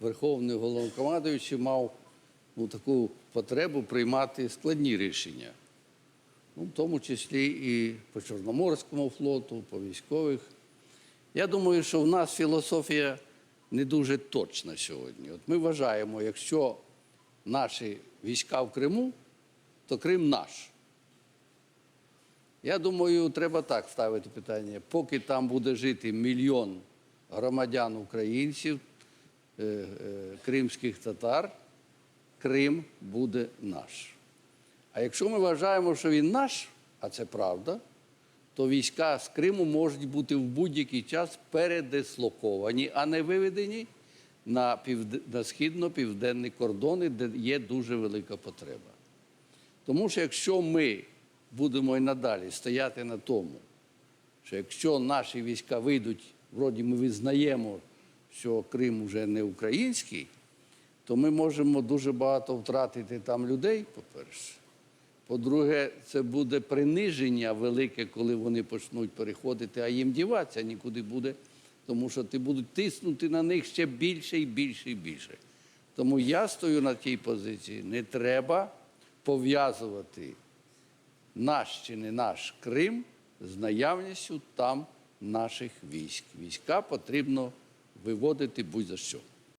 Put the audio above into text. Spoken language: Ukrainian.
Верховний головнокомандуючий мав ну, таку потребу приймати складні рішення, ну, в тому числі і по Чорноморському флоту, по військових. Я думаю, що в нас філософія не дуже точна сьогодні. От ми вважаємо, якщо наші війська в Криму, то Крим наш. Я думаю, треба так ставити питання. Поки там буде жити мільйон громадян українців, кримських татар, Крим буде наш. А якщо ми вважаємо, що він наш, а це правда, то війська з Криму можуть бути в будь-який час передислоковані, а не виведені на, півд... на східно-південні кордони, де є дуже велика потреба. Тому що якщо ми будемо і надалі стояти на тому, що якщо наші війська вийдуть, вроді ми визнаємо, що Крим вже не український, то ми можемо дуже багато втратити там людей, по-перше. По-друге, це буде приниження велике, коли вони почнуть переходити, а їм діватися нікуди буде, тому що ти будуть тиснути на них ще більше і більше і більше. Тому я стою на тій позиції. Не треба пов'язувати наш чи не наш Крим з наявністю там наших військ. Війська потрібно виводити будь-за що.